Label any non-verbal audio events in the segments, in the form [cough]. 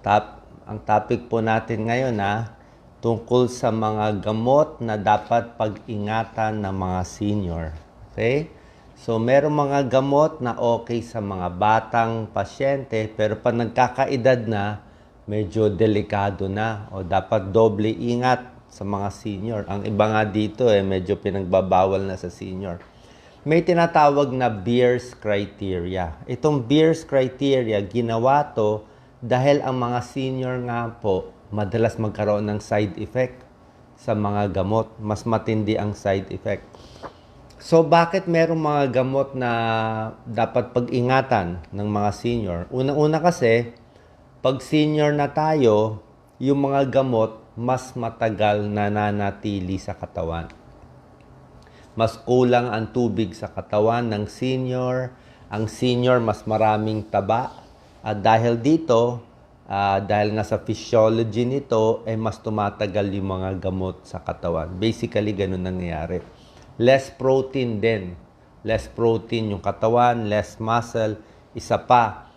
Tap, ang topic po natin ngayon ha, tungkol sa mga gamot na dapat pag-ingatan ng mga senior. Okay? So, meron mga gamot na okay sa mga batang pasyente, pero pag nagkakaedad na, medyo delikado na o dapat doble ingat sa mga senior. Ang iba nga dito eh, medyo pinagbabawal na sa senior. May tinatawag na Beers criteria. Itong Beers criteria, ginawa to dahil ang mga senior nga po, madalas magkaroon ng side effect sa mga gamot. Mas matindi ang side effect. So bakit merong mga gamot na dapat pag-ingatan ng mga senior? Una-una kasi, pag senior na tayo, yung mga gamot mas matagal nananatili sa katawan. Mas kulang ang tubig sa katawan ng senior. Ang senior mas maraming taba. At dahil dito, ah, dahil nga sa physiology nito, eh mas tumatagal yung mga gamot sa katawan. Basically, ganun nangyayari. Less protein din. Less protein yung katawan, less muscle. Isa pa,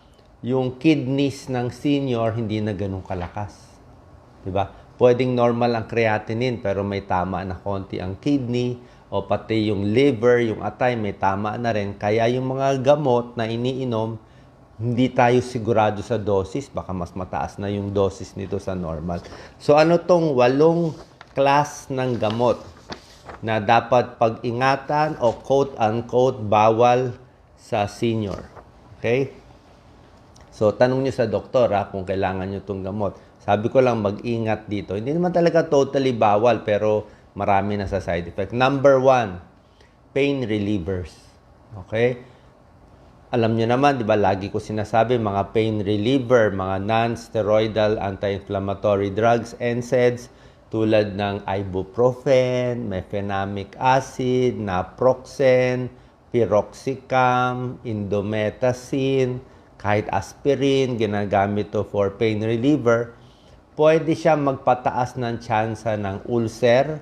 yung kidneys ng senior hindi na ganun kalakas. 'Di ba? Pwedeng normal ang creatinine pero may tama na konti ang kidney o pati yung liver, yung atay may tama na rin. Kaya yung mga gamot na iniinom, hindi tayo sigurado sa dosis, baka mas mataas na yung dosis nito sa normal. So ano tong walong class ng gamot na dapat pag-ingatan o quote-unquote bawal sa senior? Okay? So, tanong nyo sa doktor ha, kung kailangan nyo itong gamot. Sabi ko lang mag-ingat dito. Hindi naman talaga totally bawal, pero marami na sa side effect. Number one, pain relievers. Okay? Alam nyo naman, di ba, lagi ko sinasabi, mga pain reliever, mga non-steroidal anti-inflammatory drugs, NSAIDs, tulad ng ibuprofen, mefenamic acid, naproxen, piroxicam, indomethacin, kahit aspirin, ginagamit to for pain reliever, pwede siya magpataas ng tsansa ng ulcer,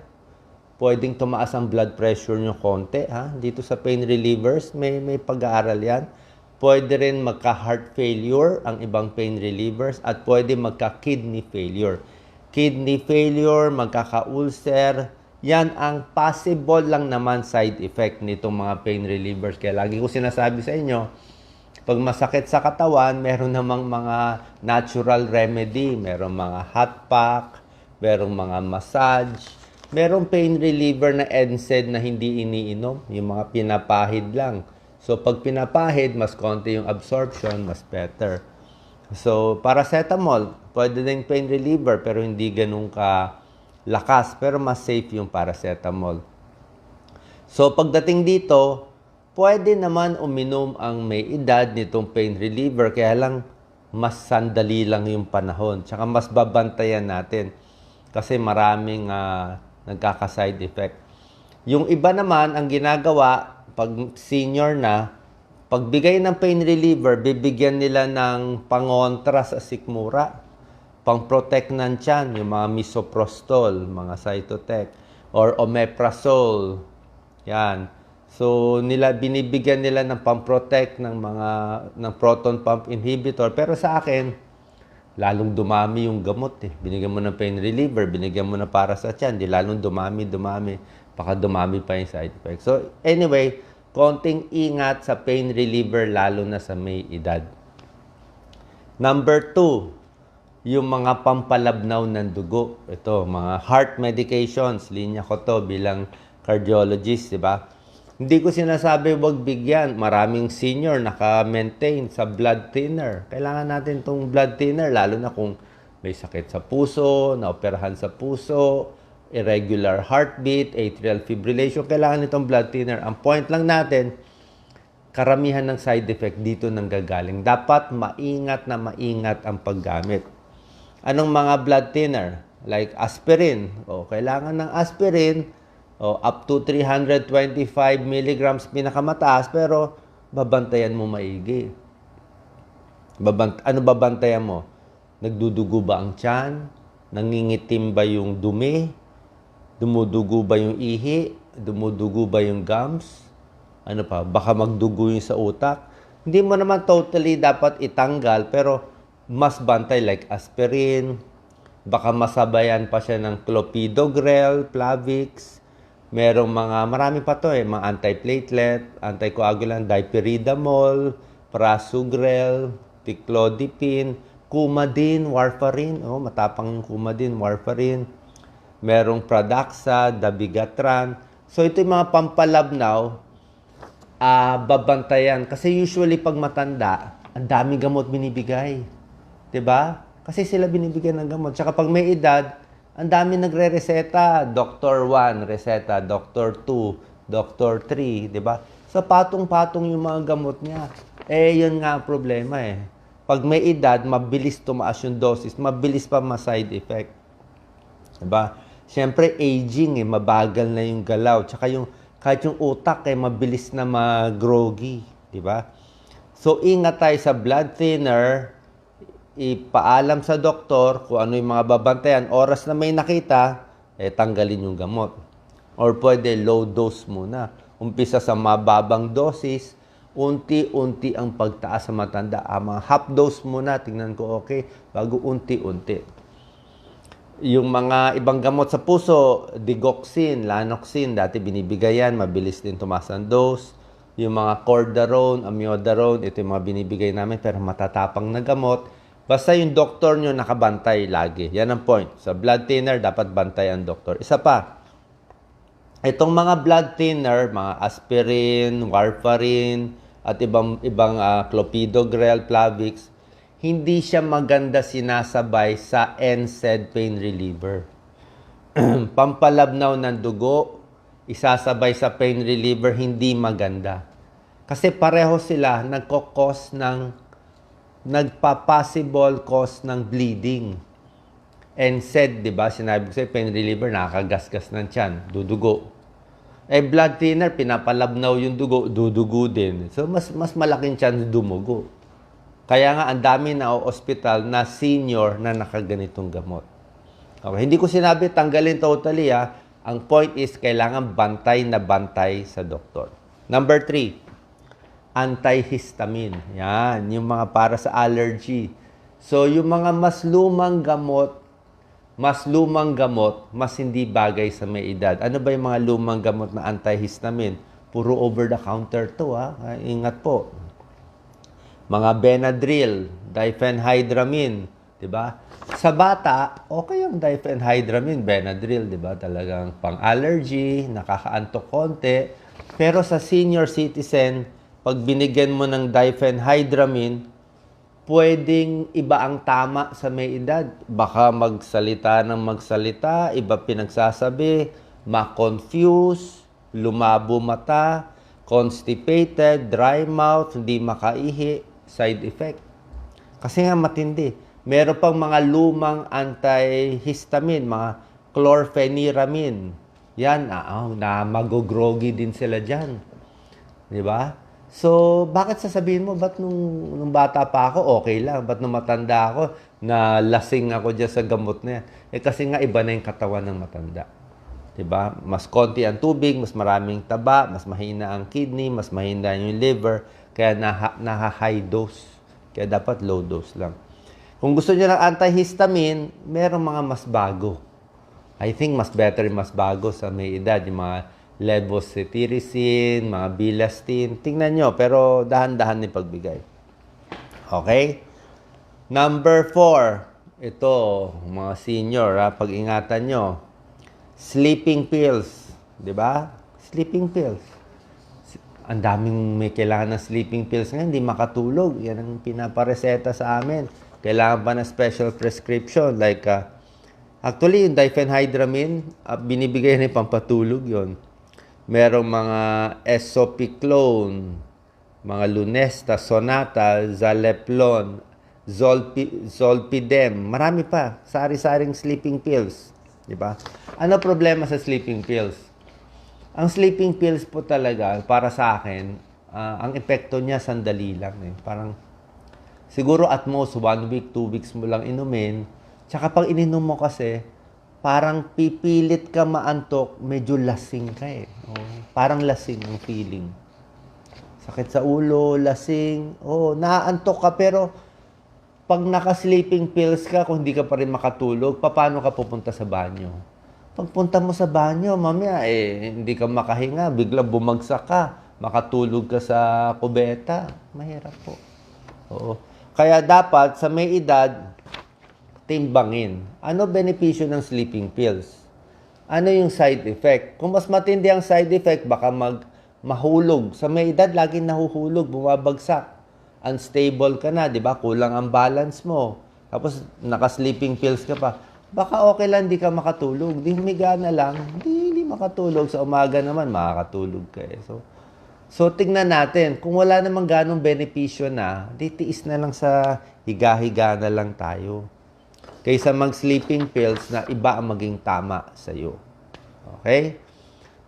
pwedeng tumaas ang blood pressure nyo konti. Ha? Dito sa pain relievers, may, may pag-aaral yan. Pwede rin magka-heart failure ang ibang pain relievers at pwede magka-kidney failure. Kidney failure, magkaka-ulcer, yan ang possible lang naman side effect nitong mga pain relievers. Kaya lagi ko sinasabi sa inyo, pag masakit sa katawan, meron namang mga natural remedy. Meron mga hot pack, merong mga massage, merong pain reliever na NSAID na hindi iniinom, yung mga pinapahid lang. So pag pinapahid, mas konti yung absorption, mas better. So paracetamol, pwede din pain reliever pero hindi ganun ka lakas, pero mas safe yung paracetamol. So pagdating dito, pwede naman uminom ang may edad nitong pain reliever, kaya lang mas sandali lang yung panahon. Tsaka mas babantayan natin kasi maraming ah, nagkaka-side effect. Yung iba naman, ang ginagawa, pag senior na, pagbigay ng pain reliever, bibigyan nila ng pangontra sa sikmura, pang-protect ng tiyan, yung mga misoprostol, mga cytotec, or omeprazole. Yan. So, nila binibigyan nila ng pang-protect ng mga ng proton pump inhibitor. Pero sa akin, lalong dumami yung gamot eh. Binigyan mo ng pain reliever, binigyan mo na para sa tiyan, di lalong dumami, dumami. Baka dumami pa yung side effect. So, anyway, konting ingat sa pain reliever lalo na sa may edad. Number two, yung mga pampalabnaw ng dugo. Ito, mga heart medications. Linya ko to bilang cardiologist, di ba? Hindi ko sinasabi wag bigyan. Maraming senior naka-maintain sa blood thinner. Kailangan natin tong blood thinner, lalo na kung may sakit sa puso, naoperahan sa puso, irregular heartbeat, atrial fibrillation. Kailangan itong blood thinner. Ang point lang natin, karamihan ng side effect dito nang gagaling. Dapat maingat na maingat ang paggamit. Anong mga blood thinner? Like aspirin. O, kailangan ng aspirin o, up to 325 milligrams pinakamataas pero babantayan mo maigi. Babant ano babantayan mo? Nagdudugo ba ang tiyan? Nangingitim ba yung dumi? Dumudugo ba yung ihi? Dumudugo ba yung gums? Ano pa? Baka magdugo yung sa utak? Hindi mo naman totally dapat itanggal pero mas bantay like aspirin, baka masabayan pa siya ng clopidogrel, Plavix, merong mga, marami pa to eh, mga antiplatelet, anticoagulant, dipyridamol, prasugrel, ticlodipine, coumadin, warfarin, oh, matapang yung coumadin, warfarin, merong pradaxa, dabigatran. So ito yung mga pampalabnaw, ah babantayan. Kasi usually pag matanda, ang daming gamot binibigay. 'Di ba? Kasi sila binibigyan ng gamot. Tsaka pag may edad, ang dami nagre-reseta. Doctor 1, reseta. Doctor 2, Doctor 3, 'di ba? Sa patong-patong yung mga gamot niya. Eh, yun nga ang problema eh. Pag may edad, mabilis tumaas yung dosis, mabilis pa ma-side effect. Diba? Siyempre, aging eh, mabagal na yung galaw. Tsaka yung, kahit yung utak eh, mabilis na mag-groggy. Diba? So, ingat tayo sa blood thinner, ipaalam sa doktor kung ano yung mga babantayan. Oras na may nakita, eh, tanggalin yung gamot. Or pwede low dose muna. Umpisa sa mababang dosis, unti-unti ang pagtaas sa matanda. Ah, mga half dose muna, tingnan ko okay, bago unti-unti. Yung mga ibang gamot sa puso, digoxin, lanoxin, dati binibigay yan, mabilis din tumaas ang dose. Yung mga cordarone, amiodarone, ito yung mga binibigay namin pero matatapang na gamot. Basta yung doktor nyo nakabantay lagi. Yan ang point. Sa blood thinner, dapat bantay ang doktor. Isa pa, itong mga blood thinner, mga aspirin, warfarin, at ibang ibang uh, clopidogrel, Plavix, hindi siya maganda sinasabay sa NSAID pain reliever. [clears throat] Pampalabnaw ng dugo, isasabay sa pain reliever, hindi maganda. Kasi pareho sila nagkokos ng nagpa-possible cause ng bleeding. NSAID, di ba? Sinabi ko sa'yo, pain reliever, nakakagasgas ng tiyan, dudugo. Eh, blood thinner, pinapalabnaw yung dugo, dudugo din. So, mas, mas malaking chance dumugo. Kaya nga, ang dami na ospital na senior na nakaganitong gamot. Okay, hindi ko sinabi tanggalin totally ah. Ang point is, kailangan bantay na bantay sa doktor. Number three, antihistamine. Yan, yung mga para sa allergy. So, yung mga mas lumang gamot, mas lumang gamot, mas hindi bagay sa may edad. Ano ba yung mga lumang gamot na antihistamine? Puro over-the-counter to, ha? Ingat po mga Benadryl, diphenhydramine, 'di ba? Sa bata, okay yung diphenhydramine, Benadryl, 'di ba? Talagang pang-allergy, nakakaantok konti. Pero sa senior citizen, pag binigyan mo ng diphenhydramine, pwedeng iba ang tama sa may edad. Baka magsalita ng magsalita, iba pinagsasabi, ma-confuse, lumabo mata, constipated, dry mouth, hindi makaihi, side effect. Kasi nga matindi. Meron pang mga lumang antihistamine, mga chlorpheniramine. Yan, ah, oh, na magogrogi din sila dyan. Di ba? So, bakit sasabihin mo, ba't nung, nung bata pa ako, okay lang. Ba't nung matanda ako, na lasing ako dyan sa gamot na yan. Eh kasi nga iba na yung katawan ng matanda. 'di ba? Mas konti ang tubig, mas maraming taba, mas mahina ang kidney, mas mahina yung liver, kaya naha, naha-high dose. Kaya dapat low dose lang. Kung gusto niyo ng antihistamine, merong mga mas bago. I think mas better mas bago sa may edad, yung mga levocetirizine, mga bilastine. Tingnan nyo, pero dahan-dahan ni pagbigay. Okay? Number four, ito, mga senior, ha, pag-ingatan nyo. Sleeping pills. Ba? Sleeping pills. Ang daming may kailangan ng sleeping pills ngayon, hindi makatulog. Yan ang pinapareseta sa amin. Kailangan pa ng special prescription. Like, uh, actually, yung diphenhydramine, uh, binibigay na yung pampatulog yon Merong mga esopiclone, mga lunesta, sonata, zaleplon, zolpi, zolpidem, marami pa, sari-saring sleeping pills, di ba? Ano problema sa sleeping pills? Ang sleeping pills po talaga para sa akin, uh, ang epekto niya sandali lang eh. Parang siguro at most one week, two weeks mo lang inumin. Tsaka pag ininom mo kasi, parang pipilit ka maantok, medyo lasing ka eh. Oh, parang lasing ang feeling. Sakit sa ulo, lasing. Oh, naaantok ka pero pag naka-sleeping pills ka, kung hindi ka pa rin makatulog, paano ka pupunta sa banyo? Pagpunta mo sa banyo, mamaya eh, hindi ka makahinga, bigla bumagsak ka, makatulog ka sa kubeta. Mahirap po. Oo. Kaya dapat sa may edad, timbangin. Ano benepisyo ng sleeping pills? Ano yung side effect? Kung mas matindi ang side effect, baka mag mahulog. Sa may edad, laging nahuhulog, bumabagsak. Unstable ka na, di ba? Kulang ang balance mo. Tapos, naka-sleeping pills ka pa. Baka okay lang, di ka makatulog. Di humiga na lang, di, di makatulog. Sa umaga naman, makakatulog ka eh. So, so tingnan natin. Kung wala namang ganong benepisyo na, di tiis na lang sa higa-higa na lang tayo. Kaysa mag-sleeping pills na iba ang maging tama sa'yo. Okay?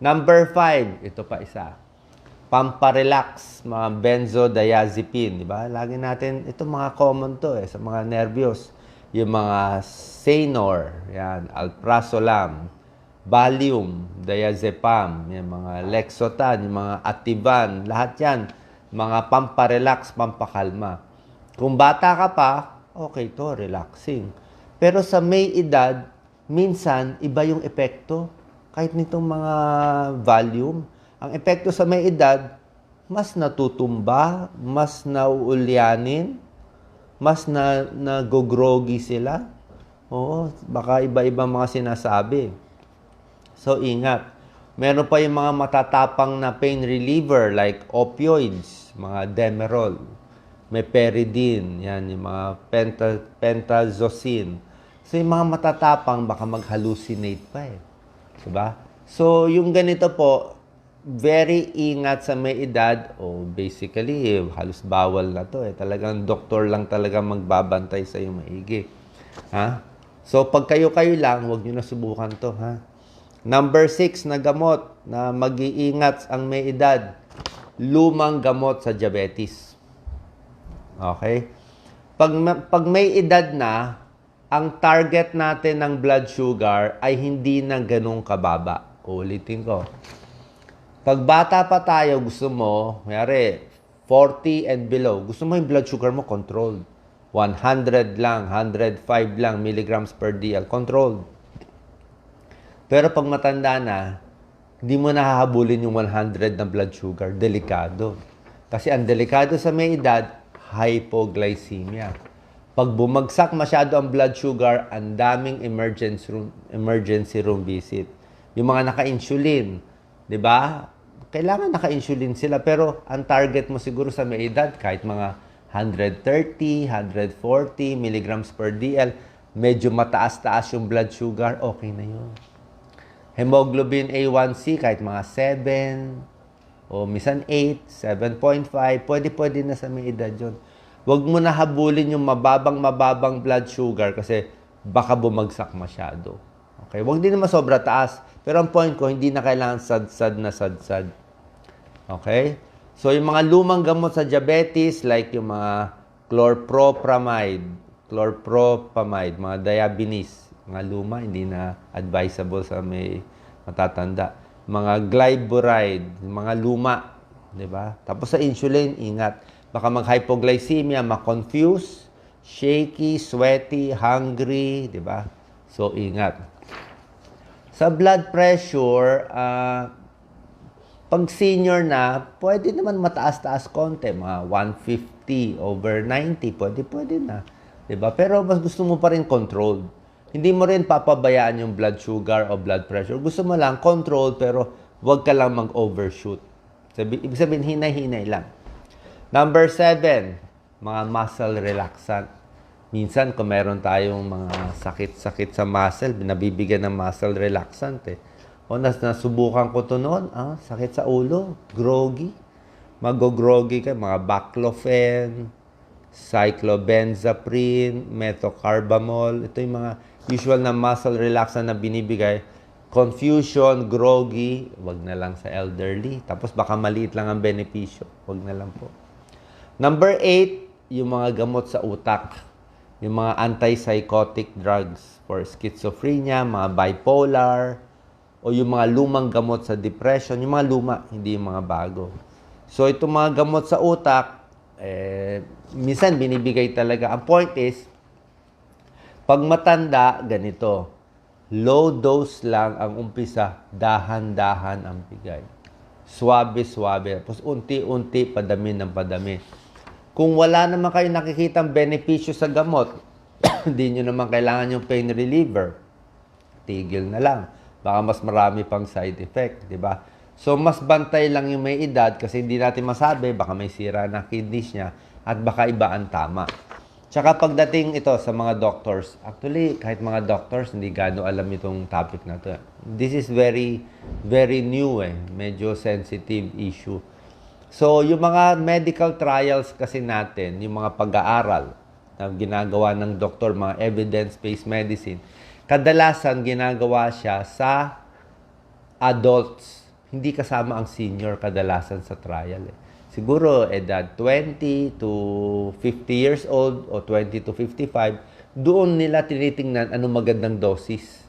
Number five, ito pa isa. Pamparelax, mga benzodiazepine, di ba? Lagi natin, ito mga common to eh, sa mga nervyos. Yung mga Sanor, yan, Alprazolam, Valium, Diazepam, yung mga Lexotan, yung mga Ativan, lahat yan, mga pamparelax, pampakalma. Kung bata ka pa, okay to, relaxing. Pero sa may edad, minsan, iba yung epekto. Kahit nitong mga Valium, ang epekto sa may edad, mas natutumba, mas nauulyanin, mas na nagogrogi sila. Oo, baka iba-ibang mga sinasabi. So, ingat. Meron pa yung mga matatapang na pain reliever like opioids, mga Demerol, meperidine, yan, yung mga penta, pentazocine. So, yung mga matatapang, baka mag-hallucinate pa eh. Diba? So, yung ganito po, very ingat sa may edad, o oh, basically, eh, halos bawal na to eh. Talagang doktor lang talaga magbabantay sa iyo maigi. Ha? So, pag kayo-kayo lang, huwag nyo na subukan to, ha? Number six na gamot na mag-iingat ang may edad, lumang gamot sa diabetes. Okay? Pag, pag may edad na, ang target natin ng blood sugar ay hindi na ganun kababa. Ulitin ko. Pag bata pa tayo, gusto mo, mayari, 40 and below, gusto mo yung blood sugar mo controlled. 100 lang, 105 lang milligrams per DL, controlled. Pero pag matanda na, hindi mo nahahabulin yung 100 na blood sugar. Delikado. Kasi ang delikado sa may edad, hypoglycemia. Pag bumagsak masyado ang blood sugar, ang daming emergency room, emergency room visit. Yung mga naka-insulin, di ba? Kailangan naka-insulin sila. Pero ang target mo siguro sa may edad, kahit mga 130, 140 milligrams per DL, medyo mataas-taas yung blood sugar, okay na yun. Hemoglobin A1C, kahit mga 7, o misan 8, 7.5, pwede-pwede na sa may edad yun. Huwag mo na habulin yung mababang-mababang blood sugar kasi baka bumagsak masyado. Okay? Huwag din naman sobra taas. Pero ang point ko, hindi na kailangan sad-sad na sad-sad. Okay? So, yung mga lumang gamot sa diabetes, like yung mga chlorpropamide, chlorpropamide, mga diabetes, mga luma, hindi na advisable sa may matatanda. Mga glyburide, mga luma, di ba? Tapos sa insulin, ingat. Baka mag-hypoglycemia, ma-confuse, shaky, sweaty, hungry, di ba? So, ingat. Sa blood pressure, uh, pag senior na, pwede naman mataas-taas konti, mga 150 over 90, pwede, pwede na. 'Di ba? Pero mas gusto mo pa rin controlled. Hindi mo rin papabayaan yung blood sugar o blood pressure. Gusto mo lang controlled pero huwag ka lang mag-overshoot. Sabi, ibig sabihin, hinay-hinay lang. Number seven, mga muscle relaxant. Minsan, kung meron tayong mga sakit-sakit sa muscle, nabibigyan ng muscle relaxant eh. O nas nasubukan ko to noon, ah, sakit sa ulo, groggy. Mag-groggy ka, mga baclofen, cyclobenzaprine, methocarbamol. Ito yung mga usual na muscle relaxant na binibigay. Confusion, groggy, wag na lang sa elderly. Tapos baka maliit lang ang benepisyo. Wag na lang po. Number eight, yung mga gamot sa utak. Yung mga antipsychotic drugs for schizophrenia, mga bipolar, o yung mga lumang gamot sa depression. Yung mga luma, hindi yung mga bago. So, itong mga gamot sa utak, Eh, minsan binibigay talaga. Ang point is, pag matanda, ganito. Low dose lang ang umpisa, dahan-dahan ang bigay. Swabe-swabe. Tapos unti-unti, padami ng padami. Kung wala naman kayo nakikitang benepisyo sa gamot, [coughs] hindi nyo naman kailangan yung pain reliever, tigil na lang. Baka mas marami pang side effect, di ba? So, mas bantay lang yung may edad kasi hindi natin masabi, baka may sira na kidneys niya at baka iba ang tama. Tsaka pagdating ito sa mga doctors, actually, kahit mga doctors, hindi gano alam itong topic na to. This is very, very new eh. Medyo sensitive issue. So, yung mga medical trials kasi natin, yung mga pag-aaral na ginagawa ng doktor, mga evidence-based medicine, kadalasan ginagawa siya sa adults. Hindi kasama ang senior kadalasan sa trial. Eh. Siguro edad 20 to 50 years old o 20 to 55, doon nila tinitingnan anong magandang dosis.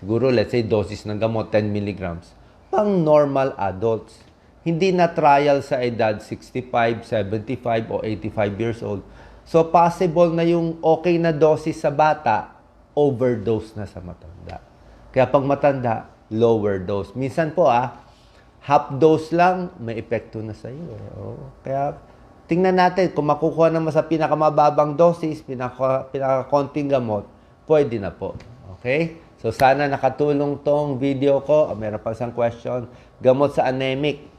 Siguro, let's say, dosis ng gamot, 10 milligrams. Pang normal adults. Hindi na trial sa edad 65, 75, o 85 years old. So, possible na yung okay na dosis sa bata, overdose na sa matanda. Kaya pag matanda, lower dose. Minsan po ah, half dose lang, may epekto na sa iyo. Eh. Oo. Kaya tingnan natin kung makukuha naman sa pinakamababang dosis, pinaka, pinakakonting gamot, pwede na po. Okay? So sana nakatulong tong video ko. Ah, Meron pa isang question. Gamot sa anemic.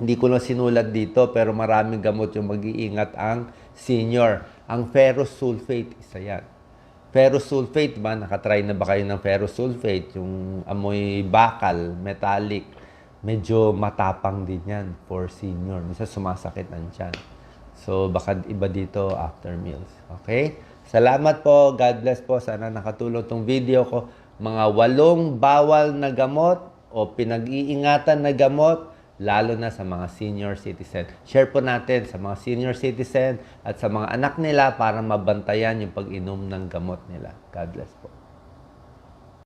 Hindi ko lang sinulat dito pero maraming gamot yung mag-iingat ang senior. Ang ferrous sulfate, isa yan. Ferrous sulfate ba? Nakatry na ba kayo ng ferrous sulfate? Yung amoy bakal, metallic. Medyo matapang din yan for senior. Minsan sumasakit ang tiyan. So, baka iba dito after meals. Okay? Salamat po. God bless po. Sana nakatulong tong video ko. Mga walong bawal na gamot o pinag-iingatan na gamot, lalo na sa mga senior citizen. Share po natin sa mga senior citizen at sa mga anak nila para mabantayan yung pag-inom ng gamot nila. God bless po.